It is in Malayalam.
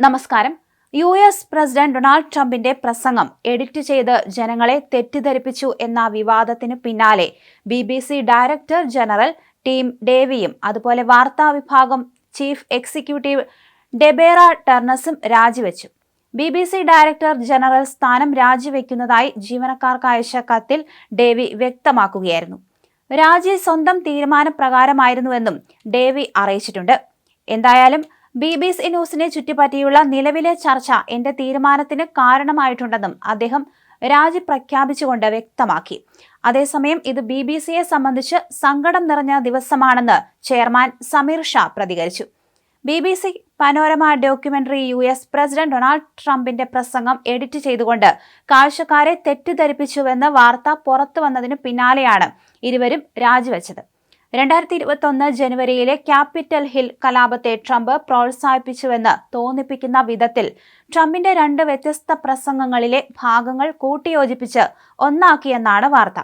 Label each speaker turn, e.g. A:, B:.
A: നമസ്കാരം. യു എസ് പ്രസിഡന്റ് ഡൊണാൾഡ് ട്രംപിന്റെ പ്രസംഗം എഡിറ്റ് ചെയ്ത് ജനങ്ങളെ തെറ്റിദ്ധരിപ്പിച്ചു എന്ന വിവാദത്തിന് പിന്നാലെ B B C director general Tim ഡേവിയും അതുപോലെ വാർത്താ വിഭാഗം ചീഫ് എക്സിക്യൂട്ടീവ് ഡെബേറ ടെർണസും രാജിവെച്ചു. B B C director general സ്ഥാനം രാജിവെക്കുന്നതായി ജീവനക്കാർക്ക് അയച്ച കത്തിൽ ഡേവി വ്യക്തമാക്കുകയായിരുന്നു. രാജി സ്വന്തം തീരുമാനപ്രകാരമായിരുന്നുവെന്നും ഡേവി അറിയിച്ചിട്ടുണ്ട്. എന്തായാലും ബി ബി സി ന്യൂസിനെ ചുറ്റിപ്പറ്റിയുള്ള നിലവിലെ ചർച്ച എന്റെ തീരുമാനത്തിന് കാരണമായിട്ടുണ്ടെന്നും അദ്ദേഹം രാജി പ്രഖ്യാപിച്ചുകൊണ്ട് വ്യക്തമാക്കി. അതേസമയം ഇത് ബി ബി സിയെ സംബന്ധിച്ച് സങ്കടം നിറഞ്ഞ ദിവസമാണെന്ന് ചെയർമാൻ സമീർ ഷാ പ്രതികരിച്ചു. B B C Panorama documentary U S president Donald ട്രംപിന്റെ പ്രസംഗം എഡിറ്റ് ചെയ്തുകൊണ്ട് കാഴ്ചക്കാരെ തെറ്റിദ്ധരിപ്പിച്ചുവെന്ന് വാർത്ത പുറത്തു വന്നതിന് പിന്നാലെയാണ് ഇരുവരും രാജിവെച്ചത്. രണ്ടായിരത്തി ഇരുപത്തൊന്ന് ജനുവരിയിലെ ക്യാപിറ്റൽ ഹിൽ കലാപത്തെ ട്രംപ് പ്രോത്സാഹിപ്പിച്ചുവെന്ന് തോന്നിപ്പിക്കുന്ന വിധത്തിൽ ട്രംപിന്റെ രണ്ട് വ്യത്യസ്ത പ്രസംഗങ്ങളിലെ ഭാഗങ്ങൾ കൂട്ടിയോജിപ്പിച്ച് ഒന്നാക്കിയെന്നാണ് വാർത്ത.